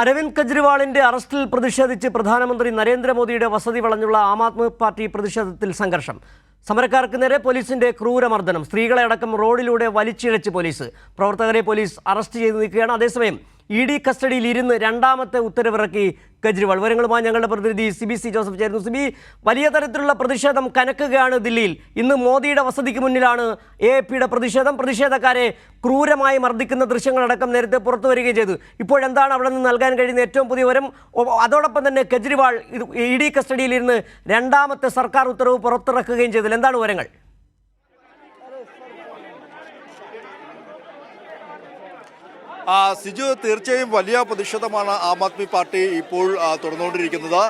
അരവിന്ദ് കെജ്രിവാളിന്റെ അറസ്റ്റിൽ പ്രതിഷേധിച്ച് പ്രധാനമന്ത്രി നരേന്ദ്രമോദിയുടെ വസതി വളഞ്ഞുള്ള ആം ആദ്മി പാർട്ടി പ്രതിഷേധത്തിൽ സംഘർഷം. സമരക്കാർക്ക് നേരെ പോലീസിന്റെ ക്രൂരമർദ്ദനം. സ്ത്രീകളെ അടക്കം റോഡിലൂടെ വലിച്ചിഴച്ച് പോലീസ്. പ്രവർത്തകരെ പോലീസ് അറസ്റ്റ് ചെയ്ത് നിൽക്കുകയാണ്. അതേസമയം ഇ ഡി കസ്റ്റഡിയിൽ ഇരുന്ന് രണ്ടാമത്തെ ഉത്തരവിറക്കി കെജ്രിവാൾ. വിവരങ്ങളുമായി ഞങ്ങളുടെ പ്രതിനിധി സിബി സി ജോസഫ് ചേരുന്നു. സിബി വലിയ തരത്തിലുള്ള പ്രതിഷേധം കനക്കുകയാണ് ദില്ലിയിൽ. ഇന്ന് മോദിയുടെ വസതിക്ക് മുന്നിലാണ് എ പിയുടെ പ്രതിഷേധം. പ്രതിഷേധക്കാരെ ക്രൂരമായി മർദ്ദിക്കുന്ന ദൃശ്യങ്ങളടക്കം നേരത്തെ പുറത്തു വരികയും ചെയ്തു. ഇപ്പോഴെന്താണ് അവിടെ നിന്ന് നൽകാൻ കഴിയുന്ന ഏറ്റവും പുതിയ വരം അതോടൊപ്പം തന്നെ കെജ്രിവാൾ ഇ ഡി കസ്റ്റഡിയിൽ ഇരുന്ന് രണ്ടാമത്തെ സർക്കാർ ഉത്തരവ് പുറത്തിറക്കുകയും ചെയ്തതിൽ എന്താണ് വിവരങ്ങൾ? സിജു തീർച്ചയായും വലിയ പ്രതിഷേധമാണ് ആം ആദ്മി പാർട്ടി ഇപ്പോൾ തുടർന്നുകൊണ്ടിരിക്കുന്നത്.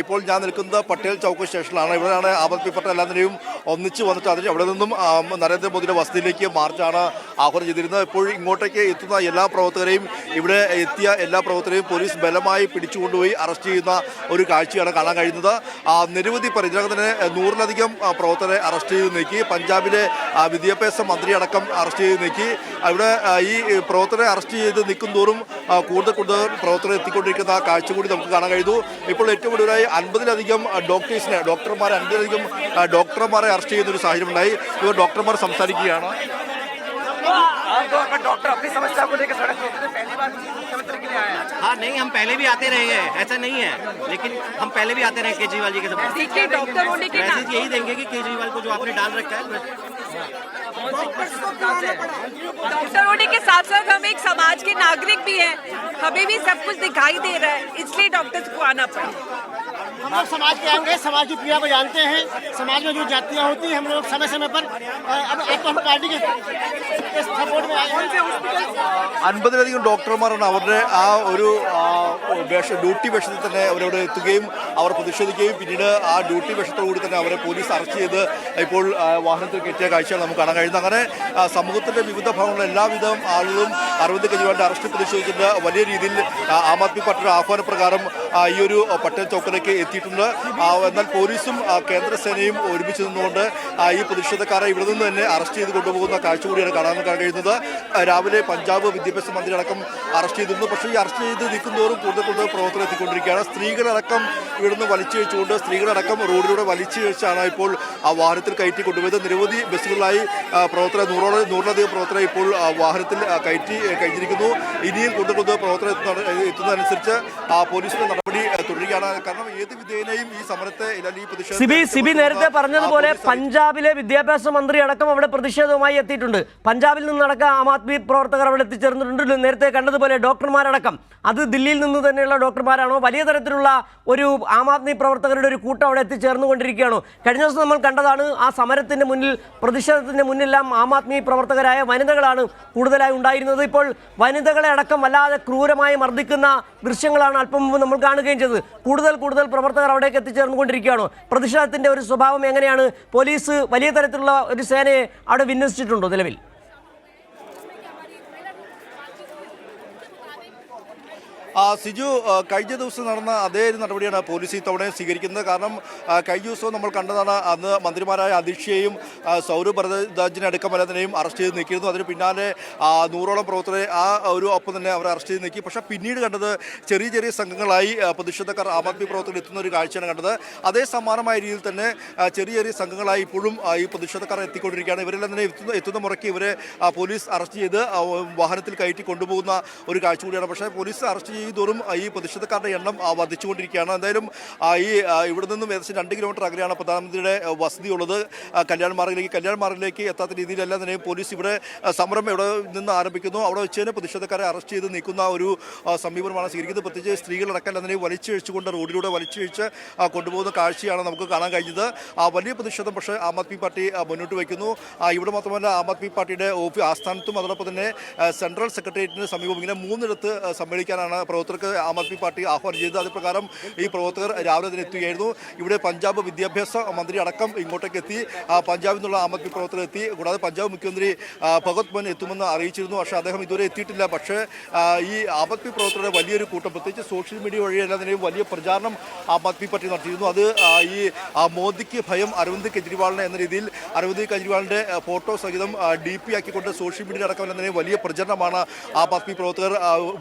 ഇപ്പോൾ ഞാൻ നിൽക്കുന്നത് പട്ടേൽ ചൗക്ക് സ്റ്റേഷനിലാണ്. ഇവിടെയാണ് ആം ആദ്മി പാർട്ടി എല്ലാവരെയും ഒന്നിച്ച് വന്നിട്ട് അതിന് അവിടെ നിന്നും നരേന്ദ്രമോദിയുടെ വസതിയിലേക്ക് മാർച്ചാണ് ആഹ്വാനം ചെയ്തിരുന്നത്. ഇപ്പോൾ ഇങ്ങോട്ടേക്ക് എത്തുന്ന എല്ലാ പ്രവർത്തകരെയും ഇവിടെ എത്തിയ എല്ലാ പ്രവർത്തകരെയും പോലീസ് ബലമായി പിടിച്ചുകൊണ്ടുപോയി അറസ്റ്റ് ചെയ്യുന്ന ഒരു കാഴ്ചയാണ് കാണാൻ കഴിയുന്നത്. നിരവധി പരിചരണത്തിന് നൂറിലധികം പ്രവർത്തകരെ അറസ്റ്റ് ചെയ്ത് നീക്കി. പഞ്ചാബിലെ വിദ്യാഭ്യാസ മന്ത്രി അടക്കം അറസ്റ്റ് ചെയ്ത് നീക്കി. അവിടെ ഈ പ്രവർത്തകരെ അറസ്റ്റ് ചെയ്ത് നിൽക്കും തോറും കൂടുതൽ കൂടുതൽ പ്രവർത്തനം എത്തിക്കൊണ്ടിരിക്കുന്ന ആ കാഴ്ച കൂടി നമുക്ക് കാണാൻ കഴിയുന്നു. ഇപ്പോൾ ഏറ്റവും കൂടുതലായി അൻപതിലധികം ഡോക്ടേഴ്സിനെ ഡോക്ടർമാരെ അൻപതിലധികം ഡോക്ടർമാരെ അറസ്റ്റ് ചെയ്യുന്ന ഒരു സാഹചര്യം ഉണ്ടായി. ഇവർ ഡോക്ടർമാർ സംസാരിക്കുകയാണ്. डॉक्टर अपनी समस्या को लेकर सड़क पहली बार के लिए आए हाँ? नहीं हम पहले भी आते रहे हैं ऐसा नहीं है। लेकिन हम पहले भी आते रहे केजरीवाल जी के साथ। देखिए डॉक्टर होने के मैसेज यही देंगे कि केजरीवाल को जो आपने डाल रखा है डॉक्टर होने के साथ साथ हम एक समाज के नागरिक भी हैं हमें भी सब कुछ दिखाई दे रहा है इसलिए डॉक्टर्स को आना पड़ा। हम लोग समाज के अंग हैं समाज की क्रिया को जानते हैं समाज में जो जातियाँ होती हैं हम लोग समय समय पर अ, अब अब तो हम पार्टी के के सपोर्ट में आए हैं അൻപതിലധികം ഡോക്ടർമാരാണ് അവരുടെ ആ ഒരു ആ, വേഷ ഡ്യൂട്ടി വേഷത്തിൽ തന്നെ അവരവിടെ എത്തുകയും അവർ പ്രതിഷേധിക്കുകയും പിന്നീട് ആ ഡ്യൂട്ടി വേഷത്തോടുകൂടി തന്നെ അവരെ പോലീസ് അറസ്റ്റ് ചെയ്ത് ഇപ്പോൾ ആ, വാഹനത്തിൽ കയറ്റിയ കാഴ്ചകൾ നമുക്ക് കാണാൻ കഴിയുന്നത് അങ്ങനെ ആ, സമൂഹത്തിന്റെ വിവിധ ഭാഗങ്ങളിലെ എല്ലാവിധം ആളുകളും അരവിന്ദ് കെജ്രിവാളിന്റെ അറസ്റ്റ് പ്രതിഷേധിച്ചിട്ട് വലിയ രീതിയിൽ ആ, ആം ആദ്മി പാർട്ടിയുടെ ആഹ്വാനപ്രകാരം ആ, ഈ ഒരു പട്ടേൽ ചൗക്കിലേക്ക് എത്തിയിട്ടുണ്ട് എന്നാൽ പോലീസും കേന്ദ്രസേനയും ഒരുമിച്ച് നിന്നുകൊണ്ട് ഈ പ്രതിഷേധക്കാരെ ഇവിടെ നിന്ന് തന്നെ അറസ്റ്റ് ചെയ്ത് കൊണ്ടുപോകുന്ന കാഴ്ച കൂടിയാണ് കാണാൻ കഴിയുന്നത്. രാവിലെ പഞ്ചാബ് വിദ്യാഭ്യാസ മന്ത്രി അടക്കം അറസ്റ്റ് ചെയ്തിരുന്നു. പക്ഷേ ഈ അറസ്റ്റ് ചെയ്ത് നിൽക്കുന്നതോറും കൂടുതൽ കൂടുതൽ പ്രവർത്തനം എത്തിക്കൊണ്ടിരിക്കുകയാണ്. സ്ത്രീകളടക്കം ഇവിടുന്ന് വലിച്ചിഴച്ചുകൊണ്ട് സ്ത്രീകളടക്കം റോഡിലൂടെ വലിച്ചിഴച്ചാണ് ഇപ്പോൾ ആ വാഹനത്തിൽ കയറ്റി കൊണ്ടുപോയത്. നിരവധി ബസ്സുകളിലായി പ്രവർത്തനം നൂറോളം നൂറിലധികം പ്രവർത്തനം ഇപ്പോൾ വാഹനത്തിൽ കയറ്റി കഴിഞ്ഞിരിക്കുന്നു. ഇനിയും കൂടുതൽ കൂടുതൽ പ്രവർത്തനം എത്തുന്ന- എത്തുന്നതനുസരിച്ച് ആ പോലീസിന്റെ നടപടി തുടരുകയാണ്. കാരണം ഏത് സിബി സിബി നേരത്തെ പറഞ്ഞതുപോലെ പഞ്ചാബിലെ വിദ്യാഭ്യാസ മന്ത്രി അടക്കം അവിടെ പ്രതിഷേധവുമായി എത്തിയിട്ടുണ്ട്. പഞ്ചാബിൽ നിന്നടക്കം ആം ആദ്മി പ്രവർത്തകർ അവിടെ എത്തിച്ചേർന്നിട്ടുണ്ട്. നേരത്തെ കണ്ടതുപോലെ ഡോക്ടർമാരടക്കം. അത് ദില്ലിയിൽ നിന്ന് തന്നെയുള്ള ഡോക്ടർമാരാണോ? വലിയ തരത്തിലുള്ള ഒരു ആം ആദ്മി പ്രവർത്തകരുടെ ഒരു കൂട്ടം അവിടെ എത്തിച്ചേർന്നുകൊണ്ടിരിക്കുകയാണോ? കഴിഞ്ഞ ദിവസം നമ്മൾ കണ്ടതാണ് ആ സമരത്തിന്റെ മുന്നിൽ പ്രതിഷേധത്തിന്റെ മുന്നിലെല്ലാം ആം ആദ്മി പ്രവർത്തകരായ വനിതകളാണ് കൂടുതലായി ഉണ്ടായിരുന്നത്. ഇപ്പോൾ വനിതകളെ അടക്കം വല്ലാതെ ക്രൂരമായി മർദ്ദിക്കുന്ന ദൃശ്യങ്ങളാണ് അല്പം മുമ്പ് നമ്മൾ കാണുകയും ചെയ്തത്. കൂടുതൽ കൂടുതൽ പ്രവർത്തകർ അവിടേക്ക് എത്തിച്ചേർന്നുകൊണ്ടിരിക്കുകയാണ്. പ്രതിഷേധത്തിന്റെ ഒരു സ്വഭാവം എങ്ങനെയാണ്? പോലീസ് വലിയ തരത്തിലുള്ള ഒരു സേനയെ അവിടെ വിന്യസിച്ചിട്ടുണ്ടോ നിലവിൽ? സിജു കഴിഞ്ഞ ദിവസം നടന്ന അതേ ഒരു നടപടിയാണ് പോലീസ് ഇത്തവണ സ്വീകരിക്കുന്നത്. കാരണം കഴിഞ്ഞ ദിവസവും നമ്മൾ കണ്ടതാണ് അന്ന് മന്ത്രിമാരായ അധീക്ഷയെയും സൗരവ് ഭരദ്വാജിനെ അടക്കമല്ലാതിനെയും അറസ്റ്റ് ചെയ്ത് നീക്കിയിരുന്നു. അതിന് പിന്നാലെ നൂറോളം പ്രവർത്തകരെ ആ ഒരു ഒപ്പം തന്നെ അവരെ അറസ്റ്റ് ചെയ്ത് നീക്കി. പക്ഷേ പിന്നീട് കണ്ടത് ചെറിയ ചെറിയ സംഘങ്ങളായി പ്രതിഷേധക്കാർ ആം ആദ്മി പ്രവർത്തകർ എത്തുന്ന ഒരു കാഴ്ചയാണ് കണ്ടത്. അതേ സമാനമായ രീതിയിൽ തന്നെ ചെറിയ ചെറിയ സംഘങ്ങളായി ഇപ്പോഴും ഈ പ്രതിഷേധക്കാർ എത്തിക്കൊണ്ടിരിക്കുകയാണ്. ഇവരെല്ലാം തന്നെ എത്തുന്ന എത്തുന്ന മുറയ്ക്ക് ഇവരെ പോലീസ് അറസ്റ്റ് ചെയ്ത് വാഹനത്തിൽ കയറ്റി കൊണ്ടുപോകുന്ന ഒരു കാഴ്ച കൂടിയാണ്. പക്ഷേ പോലീസ് അറസ്റ്റ് ആ, ഈ പ്രതിഷേധക്കാരുടെ എണ്ണം വർദ്ധിച്ചുകൊണ്ടിരിക്കുകയാണ്. എന്തായാലും ഈ ഇവിടെ നിന്നും ഏകദേശം രണ്ട് കിലോമീറ്റർ അകലെയാണ് പ്രധാനമന്ത്രിയുടെ വസതി ഉള്ളത് കല്യാൺ മാർഗിലേക്ക് കല്യാൺ മാർഗിലേക്ക് എത്താത്ത രീതിയിലല്ല തന്നെ പോലീസ് ഇവിടെ സമരം ഇവിടെ നിന്ന് ആരംഭിക്കുന്നു. അവിടെ വെച്ച് തന്നെ പ്രതിഷേധക്കാരെ അറസ്റ്റ് ചെയ്ത് നീക്കുന്ന ഒരു സമീപനമാണ് സ്വീകരിക്കുന്നത്. പ്രത്യേകിച്ച് സ്ത്രീകളടക്കം അതിനെ വലിച്ചിഴച്ചുകൊണ്ട് റോഡിലൂടെ വലിച്ചിഴച്ച് കൊണ്ടുപോകുന്ന കാഴ്ചയാണ് നമുക്ക് കാണാൻ കഴിഞ്ഞത്. ആ വലിയ പ്രതിഷേധം പക്ഷേ ആം ആദ്മി പാർട്ടി മുന്നോട്ട് വയ്ക്കുന്നു. ഇവിടെ മാത്രമല്ല ആം ആദ്മി പാർട്ടിയുടെ ഓഫീസ് ആസ്ഥാനത്തും അതോടൊപ്പം തന്നെ സെൻട്രൽ സെക്രട്ടേറിയറ്റിന് സമീപം ഇങ്ങനെ മൂന്നിടത്ത് സമ്മേളിക്കാനാണ് പ്രവർത്തകർക്ക് ആം ആദ്മി പാർട്ടി ആഹ്വാനം ചെയ്തത്. അത് പ്രകാരം ഈ പ്രവർത്തകർ രാവിലെ തന്നെ എത്തുകയായിരുന്നു. ഇവിടെ പഞ്ചാബ് വിദ്യാഭ്യാസ മന്ത്രി അടക്കം ഇങ്ങോട്ടേക്ക് എത്തി. പഞ്ചാബിൽ നിന്നുള്ള ആം ആദ്മി പ്രവർത്തകർ എത്തി. കൂടാതെ പഞ്ചാബ് മുഖ്യമന്ത്രി ഭഗത് മൻ എത്തുമെന്ന് അറിയിച്ചിരുന്നു. പക്ഷേ അദ്ദേഹം ഇതുവരെ എത്തിയിട്ടില്ല. പക്ഷേ ഈ ആം ആദ്മി പ്രവർത്തകരുടെ വലിയൊരു കൂട്ടം പ്രത്യേകിച്ച് സോഷ്യൽ മീഡിയ വഴി എല്ലാം തന്നെ വലിയ പ്രചാരണം ആം ആദ്മി പാർട്ടി നടത്തിയിരുന്നു. അത് ഈ മോദിക്ക് ഭയം അരവിന്ദ് കെജ്രിവാളിനെ എന്ന രീതിയിൽ അരവിന്ദ് കെജ്രിവാളിന്റെ ഫോട്ടോ സഹിതം ഡി പി ആക്കിക്കൊണ്ട് സോഷ്യൽ മീഡിയ അടക്കം തന്നെ വലിയ പ്രചരണമാണ് ആം ആദ്മി പ്രവർത്തകർ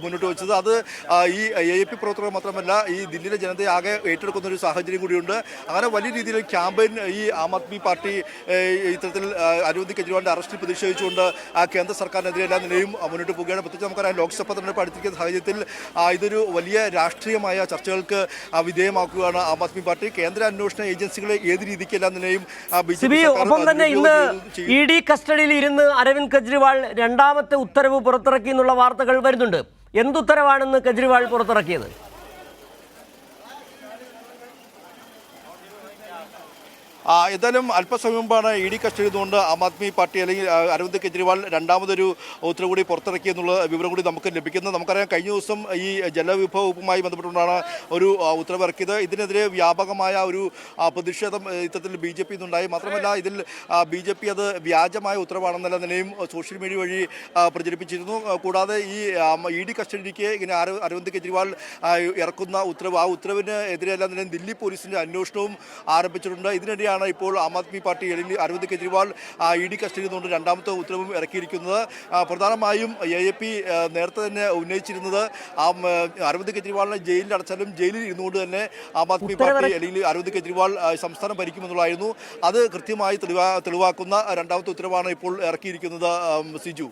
മുന്നോട്ട് വെച്ചത്. അത് ഈ എ എ പി പ്രവർത്തകർ മാത്രമല്ല ഈ ദില്ലിയിലെ ജനതയെ ആകെ ഏറ്റെടുക്കുന്ന ഒരു സാഹചര്യം കൂടിയുണ്ട്. അങ്ങനെ വലിയ രീതിയിൽ ക്യാമ്പയിൻ ഈ ആം ആദ്മി പാർട്ടി ഇത്തരത്തിൽ അരവിന്ദ് കെജ്രിവാളിന്റെ അറസ്റ്റിൽ പ്രതിഷേധിച്ചുകൊണ്ട് ആ കേന്ദ്ര സർക്കാരിനെതിരെ എല്ലാ നിലയും മുന്നോട്ട് പോവുകയാണ്. പ്രത്യേകിച്ച് നമുക്കറിയാം ലോക്സഭ തെരഞ്ഞെടുപ്പ് അടുത്തിരിക്കുന്ന സാഹചര്യത്തിൽ ഇതൊരു വലിയ രാഷ്ട്രീയമായ ചർച്ചകൾക്ക് വിധേയമാക്കുകയാണ് ആം ആദ്മി പാർട്ടി. കേന്ദ്ര അന്വേഷണ ഏജൻസികളെ ഏത് രീതിക്ക് എല്ലാ നിലയും ഒപ്പം തന്നെ ഇന്ന്. ഇ ഡി കസ്റ്റഡിയിൽ ഇരുന്ന് അരവിന്ദ് കെജ്രിവാൾ രണ്ടാമത്തെ ഉത്തരവ് പുറത്തിറക്കി എന്നുള്ള വാർത്തകൾ വരുന്നുണ്ട്. എന്തുത്തരവാണെന്ന് കെജ്രിവാൾ പുറത്തിറക്കിയത്? ആ, എന്തായാലും അല്പസമയം മുമ്പാണ് ഇ ഡി കസ്റ്റഡി നിന്നുകൊണ്ട് ആം ആദ്മി പാർട്ടി അല്ലെങ്കിൽ അരവിന്ദ് കെജ്രിവാൾ രണ്ടാമതൊരു ഉത്തരവ് കൂടി പുറത്തിറക്കി എന്നുള്ള വിവരം കൂടി നമുക്ക് ലഭിക്കുന്നത് നമുക്കറിയാം കഴിഞ്ഞ ദിവസം ഈ ജലവിഭവ വകുപ്പുമായി ബന്ധപ്പെട്ടുകൊണ്ടാണ് ഒരു ഉത്തരവ് ഇറക്കിയത് ഇതിനെതിരെ വ്യാപകമായ ഒരു പ്രതിഷേധം ഇത്തരത്തിൽ ബി ജെ പി മാത്രമല്ല ഇതിൽ ബി ജെ പി അത് വ്യാജമായ ഉത്തരവാണെന്നുള്ള നിലയും സോഷ്യൽ മീഡിയ വഴി പ്രചരിപ്പിച്ചിരുന്നു. കൂടാതെ ഈ ഇ ഡി കസ്റ്റഡിക്ക് ഇങ്ങനെ അരവിന്ദ് കെജ്രിവാൾ ഇറക്കുന്ന ഉത്തരവ് ആ ഉത്തരവിന് എതിരെല്ലാം തന്നെ ദില്ലി പോലീസിന്റെ അന്വേഷണവും ആരംഭിച്ചിട്ടുണ്ട്. ഇതിനിടെയാണ് ഇപ്പോൾ Aam Aadmi party Arvind Kejriwal E D കസ്റ്റഡിയിൽ നിന്നുകൊണ്ട് രണ്ടാമത്തെ ഉത്തരവും ഇറക്കിയിരിക്കുന്നത്. പ്രധാനമായും എ എ പി നേരത്തെ തന്നെ ഉന്നയിച്ചിരുന്നത് ആ അരവിന്ദ് കെജ്രിവാളിനെ ജയിലിൽ അടച്ചാലും ജയിലിൽ ഇരുന്നുകൊണ്ട് തന്നെ ആം ആദ്മി പാർട്ടി അല്ലെങ്കിൽ അരവിന്ദ് കെജ്രിവാൾ സംസ്ഥാനം ഭരിക്കുമെന്നുള്ളതായിരുന്നു അത് കൃത്യമായി തെളിവാ തെളിവാക്കുന്ന രണ്ടാമത്തെ ഉത്തരവാണ് ഇപ്പോൾ ഇറക്കിയിരിക്കുന്നത് സിജു.